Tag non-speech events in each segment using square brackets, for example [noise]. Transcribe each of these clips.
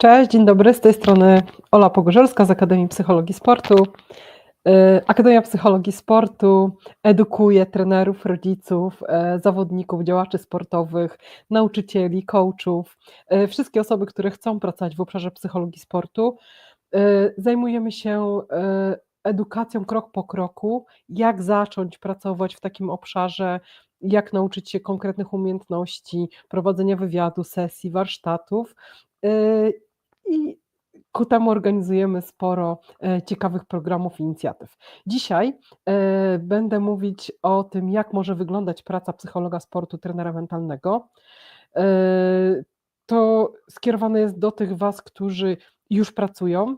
Cześć, dzień dobry, z tej strony Ola Pogorzelska z Akademii Psychologii Sportu. Y, Akademia Psychologii Sportu edukuje trenerów, rodziców, e, zawodników, działaczy sportowych, nauczycieli, coachów, e, wszystkie osoby, które chcą pracować w obszarze psychologii sportu. Zajmujemy się edukacją krok po kroku, jak zacząć pracować w takim obszarze, jak nauczyć się konkretnych umiejętności, prowadzenia wywiadu, sesji, warsztatów. I ku temu organizujemy sporo e, ciekawych programów i inicjatyw. Dzisiaj e, będę mówić o tym, jak może wyglądać praca psychologa sportu, trenera mentalnego. E, To skierowane jest do tych Was, którzy już pracują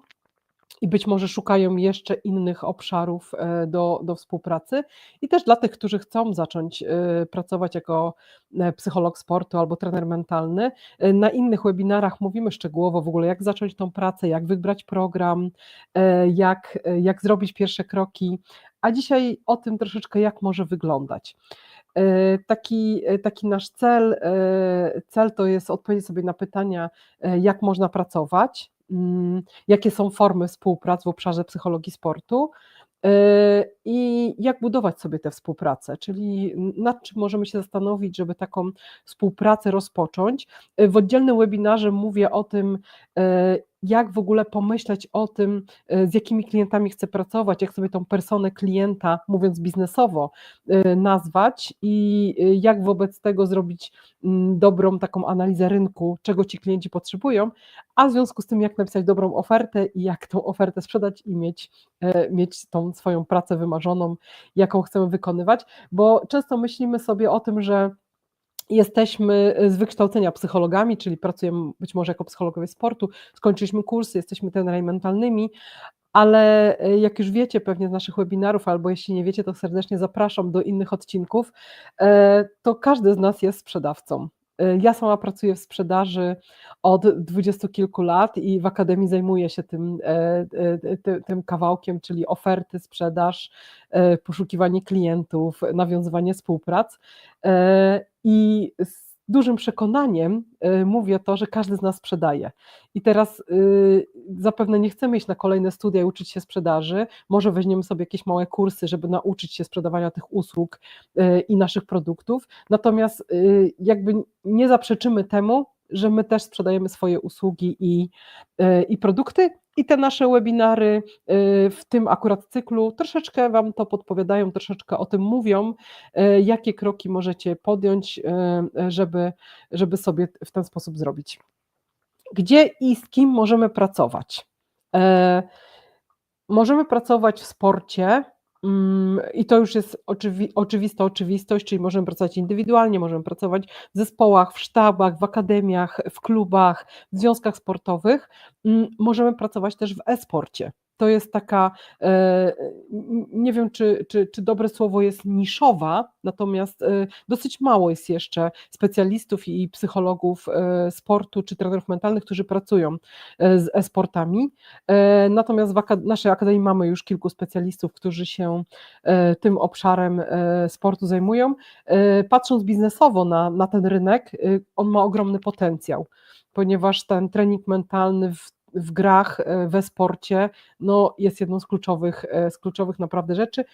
i być może szukają jeszcze innych obszarów e, do, do współpracy, i też dla tych, którzy chcą zacząć e, pracować jako e, psycholog sportu albo trener mentalny. Na innych webinarach mówimy szczegółowo w ogóle, jak zacząć tą pracę, jak wybrać program, jak, jak zrobić pierwsze kroki, a dzisiaj o tym troszeczkę, jak może wyglądać. Taki, taki nasz cel, cel to jest odpowiedzieć sobie na pytania, jak można pracować, jakie są formy współpracy w obszarze psychologii sportu e, i jak budować sobie tę współpracę, czyli nad czym możemy się zastanowić, żeby taką współpracę rozpocząć. E, W oddzielnym webinarze mówię o tym, e, jak w ogóle pomyśleć o tym, e, z jakimi klientami chcę pracować, jak sobie tą personę klienta, mówiąc biznesowo, e, nazwać i e, jak wobec tego zrobić mm, dobrą taką analizę rynku, czego ci klienci potrzebują, a w związku z tym, jak napisać dobrą ofertę i jak tą ofertę sprzedać i mieć, mieć tą swoją pracę wymarzoną, jaką chcemy wykonywać, bo często myślimy sobie o tym, że Jesteśmy z wykształcenia psychologami, czyli pracujemy być może jako psychologowie sportu, skończyliśmy kursy, jesteśmy trenerami mentalnymi, ale e, jak już wiecie pewnie z naszych webinarów, albo jeśli nie wiecie, to serdecznie zapraszam do innych odcinków, e, to każdy z nas jest sprzedawcą. E, Ja sama pracuję w sprzedaży od dwudziestu kilku lat i w akademii zajmuję się tym, e, e, ty- tym kawałkiem, czyli oferty, sprzedaż, e, poszukiwanie klientów, nawiązywanie współprac. I z dużym przekonaniem e, mówię to, że każdy z nas sprzedaje. I teraz y, zapewne nie chcemy iść na kolejne studia i uczyć się sprzedaży. Może weźmiemy sobie jakieś małe kursy, żeby nauczyć się sprzedawania tych usług y, i naszych produktów. Natomiast y, jakby nie zaprzeczymy temu, że my też sprzedajemy swoje usługi i, y, i produkty. I te nasze webinary y, w tym akurat cyklu troszeczkę Wam to podpowiadają, troszeczkę o tym mówią, y, jakie kroki możecie podjąć, y, żeby, żeby sobie w ten sposób zrobić. Gdzie i z kim możemy pracować? Możemy pracować w sporcie i to już jest oczywi oczywista oczywistość, czyli możemy pracować indywidualnie, możemy pracować w zespołach, w sztabach, w akademiach, w klubach, w związkach sportowych. Mm, Możemy pracować też w e-sporcie. To jest taka, e, nie wiem czy, czy, czy dobre słowo jest niszowa, natomiast e, dosyć mało jest jeszcze specjalistów i psychologów e, sportu czy trenerów mentalnych, którzy pracują z e-sportami. Natomiast w naszej akademii mamy już kilku specjalistów, którzy się tym obszarem sportu zajmują. Patrząc biznesowo na, na ten rynek, on ma ogromny potencjał, ponieważ ten trening mentalny w, w grach, e, we sporcie, no, jest jedną z kluczowych, e, z kluczowych naprawdę rzeczy.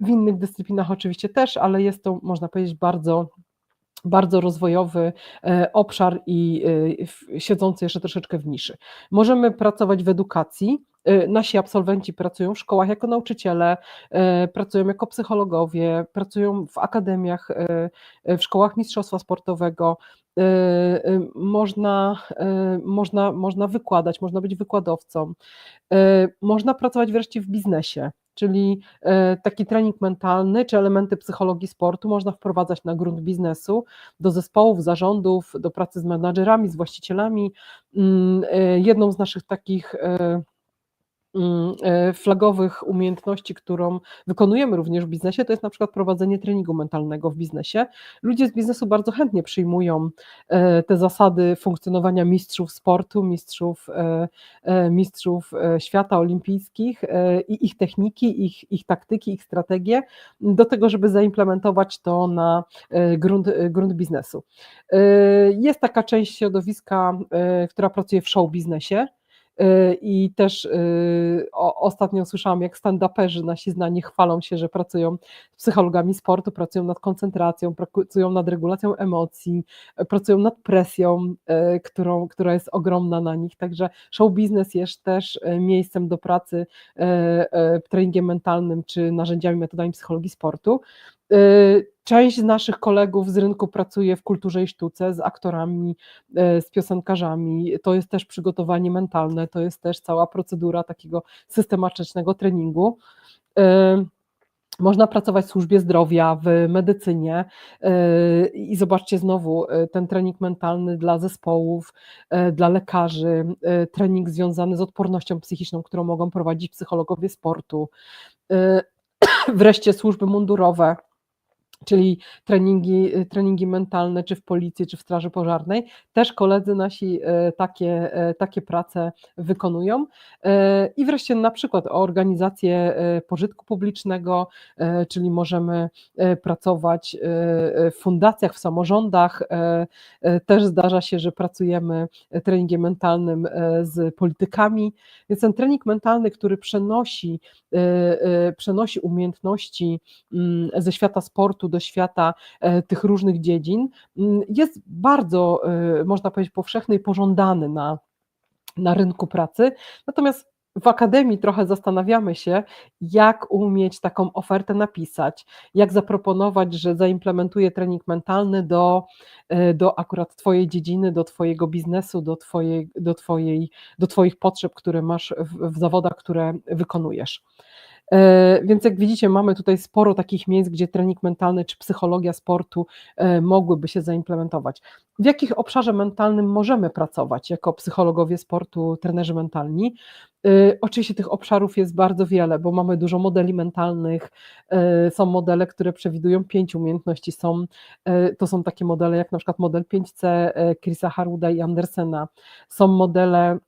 W innych dyscyplinach oczywiście też, ale jest to, można powiedzieć, bardzo bardzo rozwojowy e, obszar i siedzący jeszcze troszeczkę w niszy. Możemy pracować w edukacji. Nasi absolwenci pracują w szkołach jako nauczyciele, pracują jako psychologowie, pracują w akademiach, w szkołach mistrzostwa sportowego. E, e, Można, e, można, można wykładać, można być wykładowcą. Można pracować wreszcie w biznesie, czyli taki trening mentalny czy elementy psychologii sportu można wprowadzać na grunt biznesu, do zespołów, zarządów, do pracy z menadżerami, z właścicielami. Mm, Jedną z naszych takich flagowych umiejętności, którą wykonujemy również w biznesie, to jest na przykład prowadzenie treningu mentalnego w biznesie. Ludzie z biznesu bardzo chętnie przyjmują e, te zasady funkcjonowania mistrzów sportu, mistrzów, e, mistrzów świata olimpijskich i ich techniki, ich, ich taktyki, ich strategie do tego, żeby zaimplementować to na grunt, grunt biznesu. Jest taka część środowiska, która pracuje w show biznesie, I też y, ostatnio słyszałam, jak stand-uperzy nasi znani chwalą się, że pracują z psychologami sportu, pracują nad koncentracją, pracują nad regulacją emocji, pracują nad presją, y, którą, która jest ogromna na nich. Także show business jest też miejscem do pracy treningiem mentalnym czy narzędziami, metodami psychologii sportu. Y, część z naszych kolegów z rynku pracuje w kulturze i sztuce z aktorami, y, z piosenkarzami. To jest też przygotowanie mentalne, to jest też cała procedura takiego systematycznego treningu. Y, można pracować w służbie zdrowia, w medycynie i zobaczcie znowu ten trening mentalny dla zespołów, dla lekarzy, trening związany z odpornością psychiczną, którą mogą prowadzić psychologowie sportu, [coughs] wreszcie służby mundurowe czyli treningi, y, treningi mentalne, czy w policji, czy w straży pożarnej. Też koledzy nasi y, takie, y, takie prace wykonują. I wreszcie na przykład o organizację pożytku publicznego, czyli możemy pracować w fundacjach, w samorządach. Też zdarza się, że pracujemy treningiem mentalnym z politykami. Więc ten trening mentalny, który przenosi, przenosi umiejętności mm, ze świata sportu do świata e, tych różnych dziedzin, mm, jest bardzo, e, można powiedzieć, powszechny i pożądany na, na rynku pracy. Natomiast w akademii trochę zastanawiamy się, jak umieć taką ofertę napisać, jak zaproponować, że zaimplementuję trening mentalny do, e, do akurat Twojej dziedziny, do Twojego biznesu, do, twojej, do, twojej, do Twoich potrzeb, które masz w, w zawodach, które wykonujesz. E, więc jak widzicie, mamy tutaj sporo takich miejsc, gdzie trening mentalny czy psychologia sportu e, mogłyby się zaimplementować. W jakich obszarze mentalnym możemy pracować jako psychologowie sportu, trenerzy mentalni? E, oczywiście tych obszarów jest bardzo wiele, bo mamy dużo modeli mentalnych, są modele, które przewidują pięć umiejętności, są, to są takie modele jak na przykład model 5C Chrisa Haruda i Andersena, są modele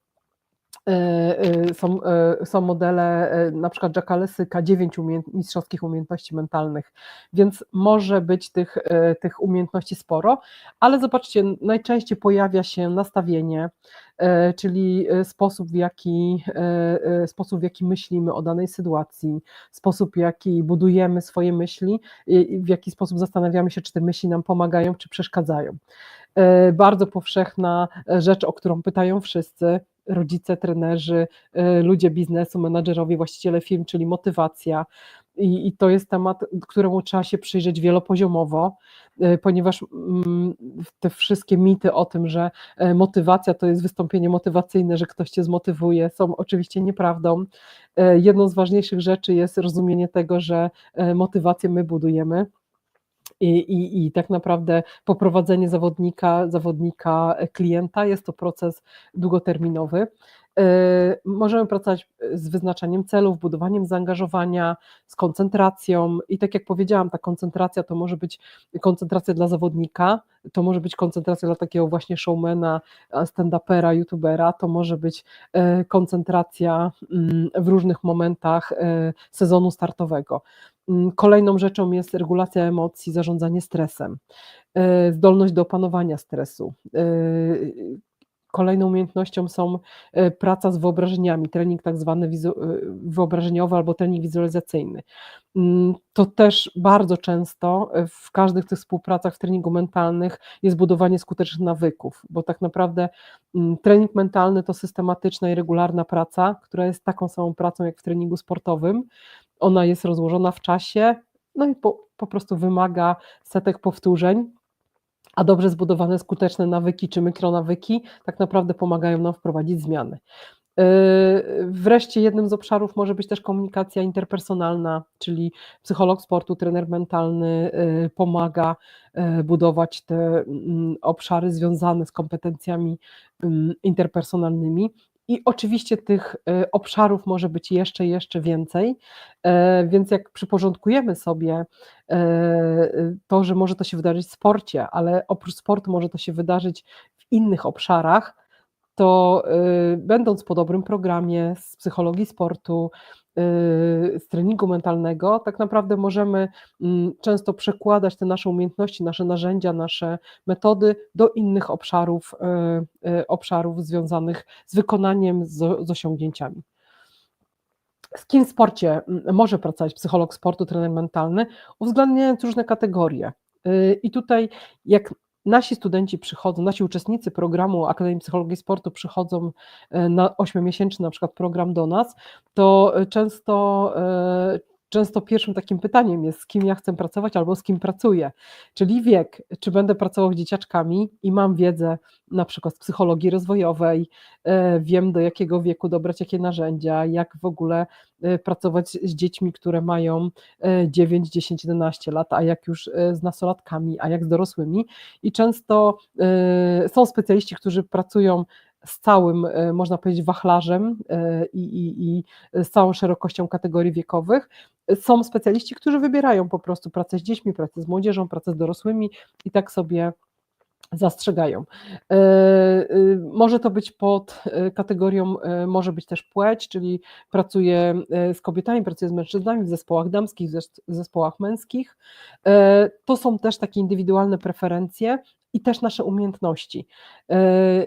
są, e, są modele na przykład Jacka Lesyka, dziewięć umiejęt, mistrzowskich umiejętności mentalnych, więc może być tych, tych umiejętności sporo, ale zobaczcie, najczęściej pojawia się nastawienie, czyli sposób w jaki, sposób w jaki myślimy o danej sytuacji, sposób w jaki budujemy swoje myśli, w jaki sposób zastanawiamy się, czy te myśli nam pomagają, czy przeszkadzają. Bardzo powszechna rzecz, o którą pytają wszyscy, rodzice, trenerzy, y, ludzie biznesu, menadżerowie, właściciele firm, czyli motywacja. I, I, to jest temat, któremu trzeba się przyjrzeć wielopoziomowo, y, ponieważ mm, te wszystkie mity o tym, że e, motywacja to jest wystąpienie motywacyjne, że ktoś cię zmotywuje, są oczywiście nieprawdą. E, jedną z ważniejszych rzeczy jest rozumienie tego, że e, motywację my budujemy i, i, I tak naprawdę poprowadzenie zawodnika, zawodnika e, klienta jest to proces długoterminowy. E, możemy pracować z wyznaczaniem celów, budowaniem zaangażowania, z koncentracją i tak jak powiedziałam, ta koncentracja to może być koncentracja dla zawodnika, to może być koncentracja dla takiego właśnie showmana, stand-upera, youtubera, to może być e, koncentracja mm, w różnych momentach sezonu startowego. Mm, kolejną rzeczą jest regulacja emocji, zarządzanie stresem, e, zdolność do opanowania stresu. E, kolejną umiejętnością są e, praca z wyobrażeniami, trening tak zwany wyobrażeniowy albo trening wizualizacyjny. Mm, to też bardzo często w każdych tych współpracach w treningu mentalnych jest budowanie skutecznych nawyków, bo tak naprawdę mm, trening mentalny to systematyczna i regularna praca, która jest taką samą pracą jak w treningu sportowym, ona jest rozłożona w czasie, no i po, po prostu wymaga setek powtórzeń, a dobrze zbudowane skuteczne nawyki czy mikronawyki tak naprawdę pomagają nam wprowadzić zmiany. Yy, wreszcie jednym z obszarów może być też komunikacja interpersonalna, czyli psycholog sportu, trener mentalny yy, pomaga yy, budować te mm, obszary związane z kompetencjami interpersonalnymi I oczywiście tych y, obszarów może być jeszcze, jeszcze więcej, e, więc jak przyporządkujemy sobie e, to, że może to się wydarzyć w sporcie, ale oprócz sportu może to się wydarzyć w innych obszarach, to y, będąc po dobrym programie z psychologii sportu, z treningu mentalnego, tak naprawdę możemy mm, często przekładać te nasze umiejętności, nasze narzędzia, nasze metody do innych obszarów, y, obszarów związanych z wykonaniem, z, z osiągnięciami. Z kim w sporcie mm, może pracować psycholog sportu, trener mentalny, uwzględniając różne kategorie. I tutaj, jak nasi studenci przychodzą, nasi uczestnicy programu Akademii Psychologii Sportu przychodzą e, na ośmiomiesięczny na przykład program do nas, to e, często e, często pierwszym takim pytaniem jest, z kim ja chcę pracować albo z kim pracuję. Czyli wiek, czy będę pracował z dzieciaczkami i mam wiedzę na przykład z psychologii rozwojowej, e, wiem do jakiego wieku dobrać jakie narzędzia, jak w ogóle e, pracować z dziećmi, które mają 9, 10, 11 lat, a jak już e, z nasolatkami, a jak z dorosłymi. I często są specjaliści, którzy pracują z całym, można powiedzieć, wachlarzem i, i, i z całą szerokością kategorii wiekowych. Są specjaliści, którzy wybierają po prostu pracę z dziećmi, pracę z młodzieżą, pracę z dorosłymi i tak sobie zastrzegają. E, może to być pod kategorią, może być też płeć, czyli pracuję z kobietami, pracuję z mężczyznami w zespołach damskich, w zespołach męskich. To są też takie indywidualne preferencje, i też nasze umiejętności. E, e,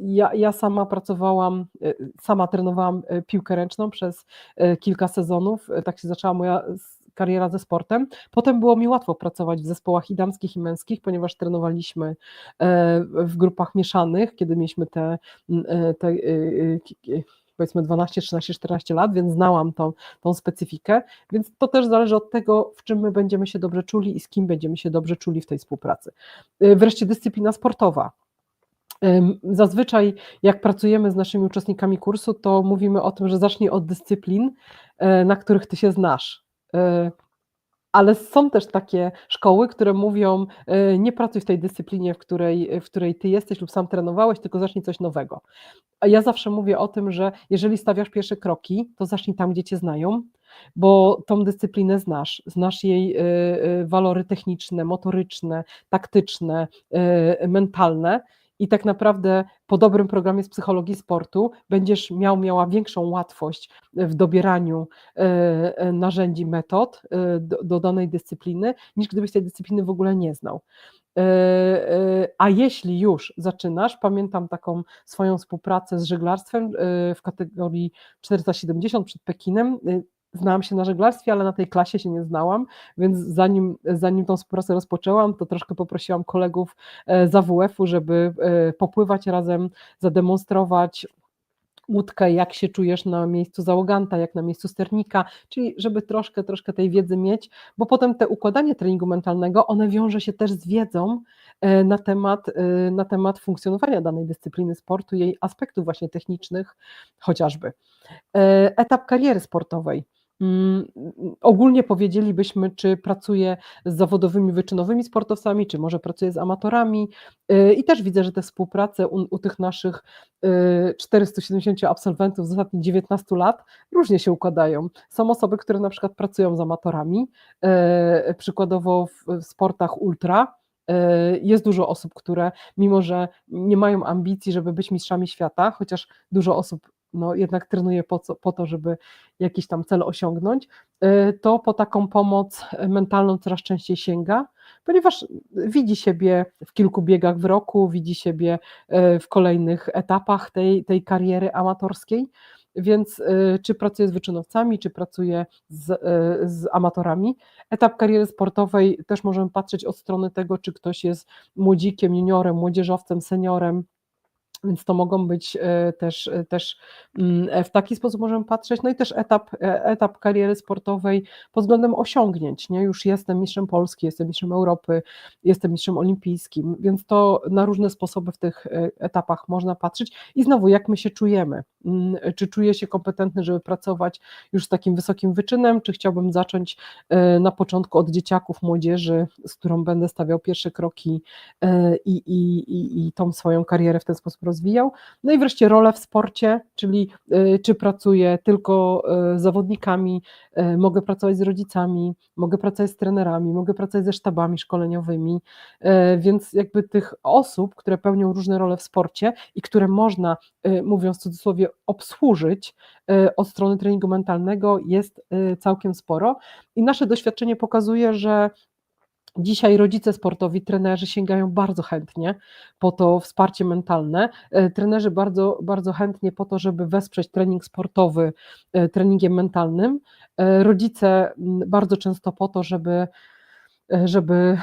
ja, ja sama pracowałam, e, sama trenowałam piłkę ręczną przez kilka sezonów, tak się zaczęła moja kariera ze sportem. Potem było mi łatwo pracować w zespołach i damskich, i męskich, ponieważ trenowaliśmy w grupach mieszanych, kiedy mieliśmy te, te powiedzmy 12, 13, 14 lat, więc znałam tą, tą specyfikę, więc to też zależy od tego, w czym my będziemy się dobrze czuli i z kim będziemy się dobrze czuli w tej współpracy. Y, wreszcie dyscyplina sportowa. Zazwyczaj, jak pracujemy z naszymi uczestnikami kursu, to mówimy o tym, że zacznij od dyscyplin, y, na których ty się znasz. Y, ale są też takie szkoły, które mówią, nie pracuj w tej dyscyplinie, w której, w której ty jesteś lub sam trenowałeś, tylko zacznij coś nowego. A ja zawsze mówię o tym, że jeżeli stawiasz pierwsze kroki, to zacznij tam, gdzie cię znają, bo tą dyscyplinę znasz, znasz jej y, y, walory techniczne, motoryczne, taktyczne, y, mentalne. I tak naprawdę po dobrym programie z psychologii sportu będziesz miał, miała większą łatwość w dobieraniu narzędzi, metod do, do danej dyscypliny, niż gdybyś tej dyscypliny w ogóle nie znał. E, e, a jeśli już zaczynasz, pamiętam taką swoją współpracę z żeglarstwem e, w kategorii 470 przed Pekinem. Znałam się na żeglarstwie, ale na tej klasie się nie znałam, więc zanim, zanim tą współpracę rozpoczęłam, to troszkę poprosiłam kolegów z AWF-u, żeby popływać razem, zademonstrować łódkę, jak się czujesz na miejscu załoganta, jak na miejscu sternika, czyli żeby troszkę, troszkę tej wiedzy mieć, bo potem te układanie treningu mentalnego, one wiąże się też z wiedzą e, na temat, e, na temat funkcjonowania danej dyscypliny sportu, jej aspektów właśnie technicznych chociażby. E, etap kariery sportowej. Mm, ogólnie powiedzielibyśmy, czy pracuje z zawodowymi, wyczynowymi sportowcami, czy może pracuje z amatorami. Y, I też widzę, że te współprace u, u tych naszych 470 y, absolwentów z ostatnich 19 lat różnie się układają. Są osoby, które na przykład pracują z amatorami, y, przykładowo w sportach ultra, jest dużo osób, które mimo, że nie mają ambicji, żeby być mistrzami świata, chociaż dużo osób no, jednak trenuje po, co, po to, żeby jakiś tam cel osiągnąć, y, to po taką pomoc mentalną coraz częściej sięga, ponieważ widzi siebie w kilku biegach w roku, widzi siebie y, w kolejnych etapach tej, tej kariery amatorskiej. Więc y, czy pracuje z wyczynowcami, czy pracuje z, z amatorami. Etap kariery sportowej też możemy patrzeć od strony tego, czy ktoś jest młodzikiem, juniorem, młodzieżowcem, seniorem, więc to mogą być e, też, e, też mm, w taki sposób możemy patrzeć. No i też etap, e, etap kariery sportowej pod względem osiągnięć. Nie? Już jestem mistrzem Polski, jestem mistrzem Europy, jestem mistrzem olimpijskim, więc to na różne sposoby w tych etapach można patrzeć. I znowu, jak my się czujemy. Mm, czy czuję się kompetentny, żeby pracować już z takim wysokim wyczynem, czy chciałbym zacząć e, na początku od dzieciaków, młodzieży, z którą będę stawiał pierwsze kroki e, i, i, i, i tą swoją karierę w ten sposób rozwijał. No i wreszcie rolę w sporcie, czyli e, czy pracuję tylko z zawodnikami, mogę pracować z rodzicami, mogę pracować z trenerami, mogę pracować ze sztabami szkoleniowymi, więc jakby tych osób, które pełnią różne role w sporcie i które można, mówiąc w cudzysłowie, obsłużyć od strony treningu mentalnego jest całkiem sporo i nasze doświadczenie pokazuje, że Dzisiaj rodzice sportowi, trenerzy sięgają bardzo chętnie po to wsparcie mentalne. E, trenerzy bardzo, bardzo chętnie po to, żeby wesprzeć trening sportowy treningiem mentalnym. Rodzice bardzo często po to, żeby, żeby,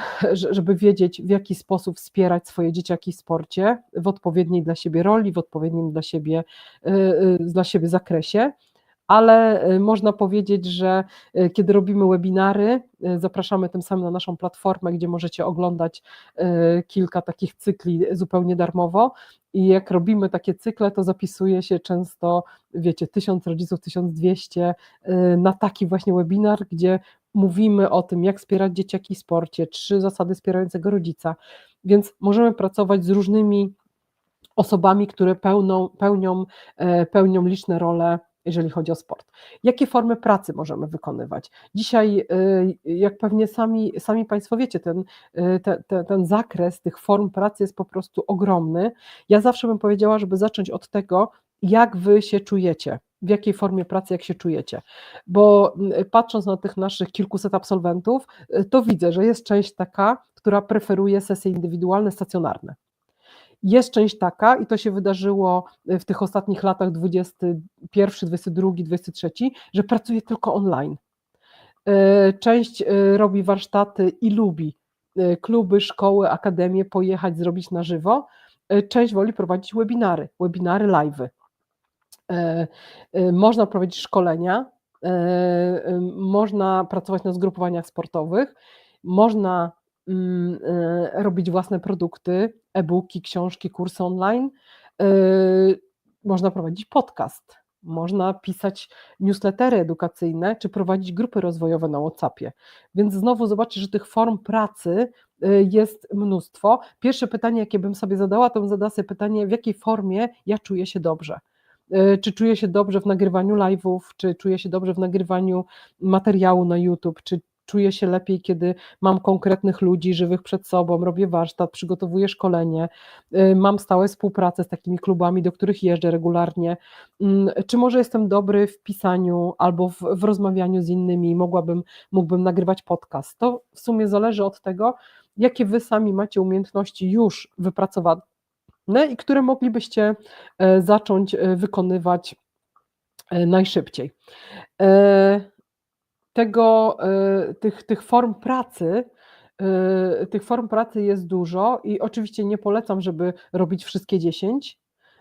żeby wiedzieć, w jaki sposób wspierać swoje dzieciaki w sporcie, w odpowiedniej dla siebie roli, w odpowiednim dla siebie, dla siebie zakresie ale można powiedzieć, że kiedy robimy webinary, zapraszamy tym samym na naszą platformę, gdzie możecie oglądać kilka takich cykli zupełnie darmowo. I jak robimy takie cykle, to zapisuje się często, wiecie, tysiąc rodziców, 1200 na taki właśnie webinar, gdzie mówimy o tym, jak wspierać dzieciaki w sporcie, trzy zasady wspierającego rodzica. Więc możemy pracować z różnymi osobami, które pełną, pełnią, e, pełnią liczne role jeżeli chodzi o sport. Jakie formy pracy możemy wykonywać? Dzisiaj, y, jak pewnie sami, sami Państwo wiecie, ten, y, te, te, ten zakres tych form pracy jest po prostu ogromny. Ja zawsze bym powiedziała, żeby zacząć od tego, jak Wy się czujecie, w jakiej formie pracy, jak się czujecie. Bo y, patrząc na tych naszych kilkuset absolwentów, to widzę, że jest część taka, która preferuje sesje indywidualne, stacjonarne. Jest część taka, i to się wydarzyło e, w tych ostatnich latach 21, 22, 23, że pracuje tylko online. E, część robi warsztaty i lubi kluby, szkoły, akademie pojechać, zrobić na żywo. Część woli prowadzić webinary, webinary live. Można prowadzić szkolenia, można pracować na zgrupowaniach sportowych, można Mm, e, robić własne produkty, e-booki, książki, kursy online. E, można prowadzić podcast, można pisać newslettery edukacyjne, czy prowadzić grupy rozwojowe na WhatsAppie. Więc znowu zobaczcie, że tych form pracy e, jest mnóstwo. Pierwsze pytanie, jakie bym sobie zadała, to bym zadała sobie pytanie, w jakiej formie ja czuję się dobrze czy czuję się dobrze w nagrywaniu live'ów, czy czuję się dobrze w nagrywaniu materiału na YouTube, czy czuję się lepiej, kiedy mam konkretnych ludzi żywych przed sobą, robię warsztat, przygotowuję szkolenie, y, mam stałe współpracę z takimi klubami, do których jeżdżę regularnie. Mm, czy może jestem dobry w pisaniu albo w, w rozmawianiu z innymi, mogłabym, mógłbym nagrywać podcast? To w sumie zależy od tego, jakie wy sami macie umiejętności już wypracowane i które moglibyście e, zacząć e, wykonywać e, najszybciej tego, tych, tych form pracy, tych form pracy jest dużo i oczywiście nie polecam, żeby robić wszystkie 10,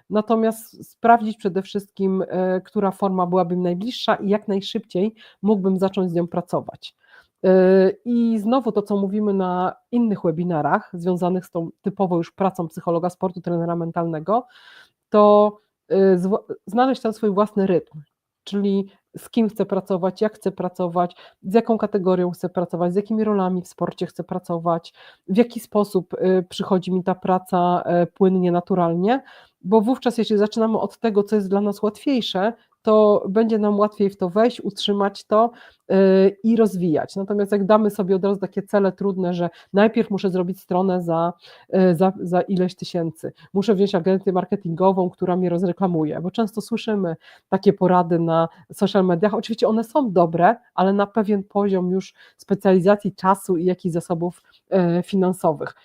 natomiast sprawdzić przede wszystkim, która forma byłaby najbliższa i jak najszybciej mógłbym zacząć z nią pracować. I znowu to, co mówimy na innych webinarach związanych z tą typowo już pracą psychologa sportu, trenera mentalnego, to znaleźć ten swój własny rytm, czyli z kim chcę pracować, jak chcę pracować, z jaką kategorią chcę pracować, z jakimi rolami w sporcie chcę pracować, w jaki sposób y, przychodzi mi ta praca y, płynnie, naturalnie, bo wówczas, jeśli zaczynamy od tego, co jest dla nas łatwiejsze, to będzie nam łatwiej w to wejść, utrzymać to yy, i rozwijać. Natomiast jak damy sobie od razu takie cele trudne, że najpierw muszę zrobić stronę za, yy, za, za ileś tysięcy, muszę wziąć agencję marketingową, która mnie rozreklamuje, bo często słyszymy takie porady na social mediach. Oczywiście one są dobre, ale na pewien poziom już specjalizacji czasu i jakichś zasobów yy, finansowych.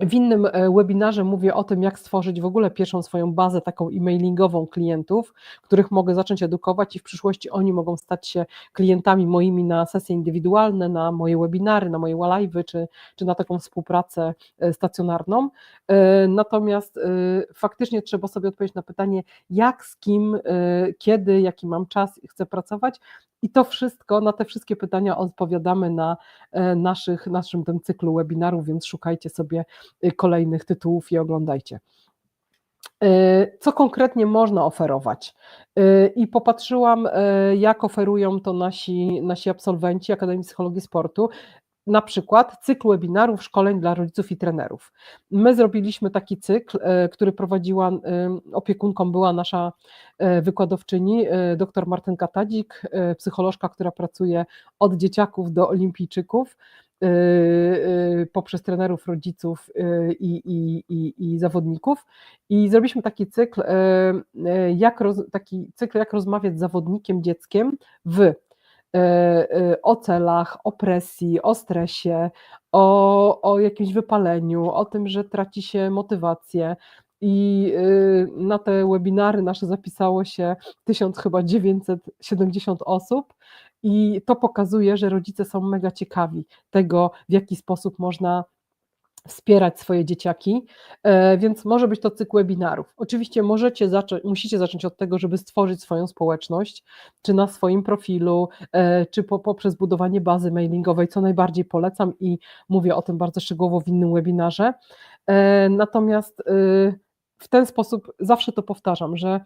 W innym e, webinarze mówię o tym, jak stworzyć w ogóle pierwszą swoją bazę taką e-mailingową klientów, których mogę zacząć edukować i w przyszłości oni mogą stać się klientami moimi na sesje indywidualne, na moje webinary, na moje live'y, czy, czy na taką współpracę e, stacjonarną. E, natomiast faktycznie trzeba sobie odpowiedzieć na pytanie, jak, z kim, kiedy, jaki mam czas i chcę pracować i to wszystko, na te wszystkie pytania odpowiadamy na naszych, naszym tym cyklu webinarów, więc szukajcie sobie kolejnych tytułów i oglądajcie. Co konkretnie można oferować? I popatrzyłam, jak oferują to nasi, nasi absolwenci Akademii Psychologii Sportu na przykład cykl webinarów, szkoleń dla rodziców i trenerów. My zrobiliśmy taki cykl, który prowadziła, opiekunką była nasza wykładowczyni, dr Martynka Tadzik, psycholożka, która pracuje od dzieciaków do olimpijczyków, poprzez trenerów, rodziców i, i, i, i zawodników. I zrobiliśmy taki cykl, jak roz, taki cykl, jak rozmawiać z zawodnikiem, dzieckiem w o celach, o presji, o stresie, o, o jakimś wypaleniu, o tym, że traci się motywację. I y, na te webinary nasze zapisało się 1000 chyba 970 osób i to pokazuje, że rodzice są mega ciekawi tego, w jaki sposób można wspierać swoje dzieciaki, e, więc może być to cykl webinarów. Oczywiście możecie zacząć, musicie zacząć od tego, żeby stworzyć swoją społeczność, czy na swoim profilu, e, czy po, poprzez budowanie bazy mailingowej, co najbardziej polecam i mówię o tym bardzo szczegółowo w innym webinarze. E, natomiast y, w ten sposób zawsze to powtarzam, że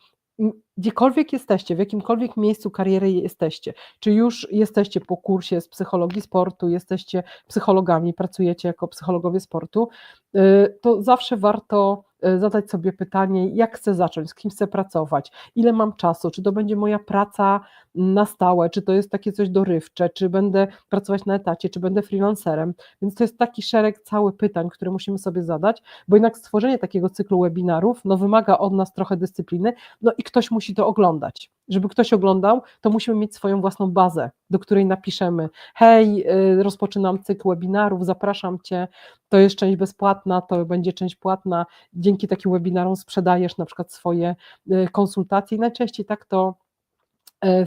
gdziekolwiek jesteście, w jakimkolwiek miejscu kariery jesteście, czy już jesteście po kursie z psychologii sportu, jesteście psychologami, pracujecie jako psychologowie sportu, y, to zawsze warto Y, zadać sobie pytanie, jak chcę zacząć, z kim chcę pracować, ile mam czasu, czy to będzie moja praca na stałe, czy to jest takie coś dorywcze, czy będę pracować na etacie, czy będę freelancerem. Więc to jest taki szereg cały pytań, które musimy sobie zadać, bo jednak stworzenie takiego cyklu webinarów no, wymaga od nas trochę dyscypliny, no i ktoś musi to oglądać. Żeby ktoś oglądał, to musimy mieć swoją własną bazę, do której napiszemy: Hej, y, rozpoczynam cykl webinarów, zapraszam Cię. To jest część bezpłatna, to będzie część płatna dzięki takim webinarom sprzedajesz na przykład swoje e, konsultacje i najczęściej tak to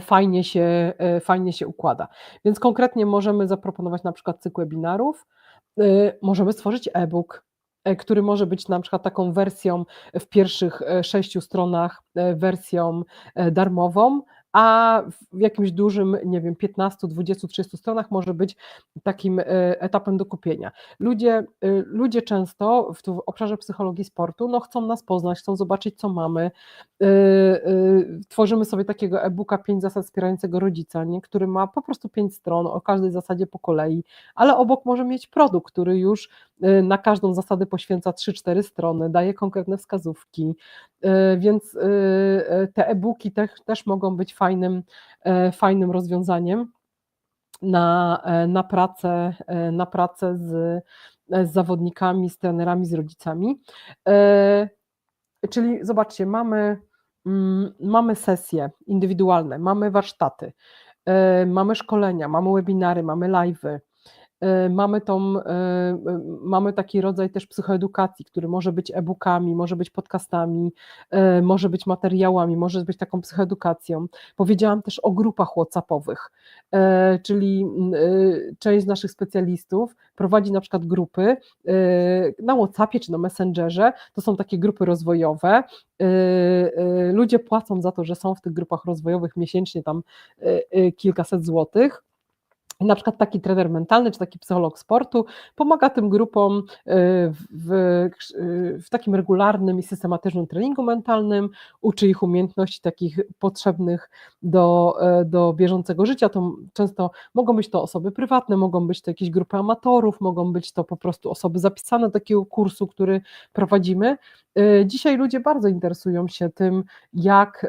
fajnie się, e, fajnie się układa. Więc konkretnie możemy zaproponować na przykład cykl webinarów, możemy stworzyć e-book, który może być na przykład taką wersją w pierwszych sześciu stronach, wersją darmową, a w jakimś dużym, nie wiem, 15, 20, 30 stronach może być takim e, etapem do kupienia. Ludzie, e, ludzie często w, w obszarze psychologii sportu no, chcą nas poznać, chcą zobaczyć, co mamy. E, tworzymy sobie takiego e-booka 5 zasad wspierającego rodzica, nie? który ma po prostu 5 stron o każdej zasadzie po kolei, ale obok może mieć produkt, który już na każdą zasadę poświęca 3-4 strony, daje konkretne wskazówki, więc te e-booki też, mogą być fajnym, e, fajnym rozwiązaniem na, e, na, pracę, e, na pracę z, z zawodnikami, z trenerami, z rodzicami. Czyli zobaczcie, mamy, mm, mamy sesje indywidualne, mamy warsztaty, mamy szkolenia, mamy webinary, mamy live'y, mamy, tą, e, e, mamy taki rodzaj też psychoedukacji, który może być e-bookami, może być podcastami, może być materiałami, może być taką psychoedukacją. Powiedziałam też o grupach WhatsAppowych, czyli część z naszych specjalistów prowadzi na przykład grupy na WhatsAppie czy na Messengerze, to są takie grupy rozwojowe. Ludzie płacą za to, że są w tych grupach rozwojowych miesięcznie tam kilkaset złotych na przykład taki trener mentalny czy taki psycholog sportu pomaga tym grupom y, w, y, w, takim regularnym i systematycznym treningu mentalnym, uczy ich umiejętności takich potrzebnych do, y, do bieżącego życia. To często mogą być to osoby prywatne, mogą być to jakieś grupy amatorów, mogą być to po prostu osoby zapisane do takiego kursu, który prowadzimy. Dzisiaj ludzie bardzo interesują się tym, jak,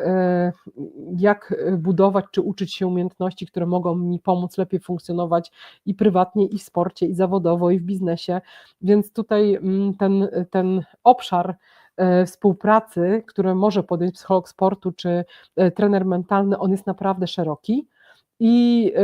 jak budować czy uczyć się umiejętności, które mogą mi pomóc lepiej funkcjonować funkcjonować i prywatnie, i w sporcie, i zawodowo, i w biznesie. Więc tutaj mm, ten, ten obszar e, współpracy, które może podjąć psycholog sportu czy e, trener mentalny, on jest naprawdę szeroki. I e,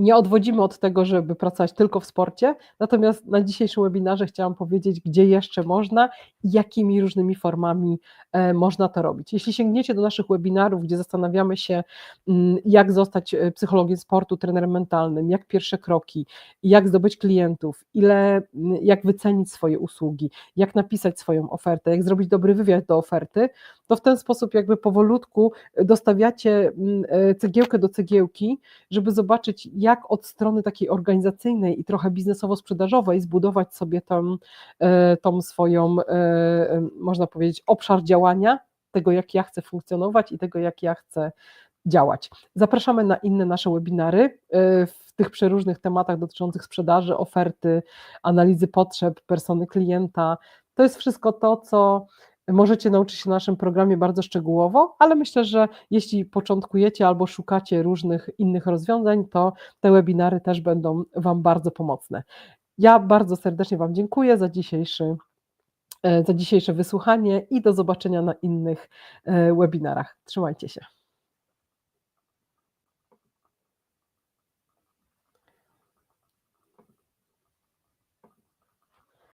nie odwodzimy od tego, żeby pracować tylko w sporcie, natomiast na dzisiejszym webinarze chciałam powiedzieć, gdzie jeszcze można i jakimi różnymi formami e, można to robić. Jeśli sięgniecie do naszych webinarów, gdzie zastanawiamy się, mm, jak zostać e, psychologiem sportu, trenerem mentalnym, jak pierwsze kroki, jak zdobyć klientów, ile, mm, jak wycenić swoje usługi, jak napisać swoją ofertę, jak zrobić dobry wywiad do oferty, to w ten sposób jakby powolutku dostawiacie mm, e, cegiełkę do cegiełki, żeby zobaczyć, jak jak od strony takiej organizacyjnej i trochę biznesowo-sprzedażowej zbudować sobie tą, e, tą swoją, e, e, można powiedzieć, obszar działania, tego jak ja chcę funkcjonować i tego jak ja chcę działać. Zapraszamy na inne nasze webinary w tych przeróżnych tematach dotyczących sprzedaży, oferty, analizy potrzeb, persony klienta. To jest wszystko to, co możecie nauczyć się na naszym programie bardzo szczegółowo, ale myślę, że jeśli początkujecie albo szukacie różnych innych rozwiązań, to te webinary też będą Wam bardzo pomocne. Ja bardzo serdecznie Wam dziękuję za dzisiejszy e, za dzisiejsze wysłuchanie i do zobaczenia na innych e, webinarach. Trzymajcie się.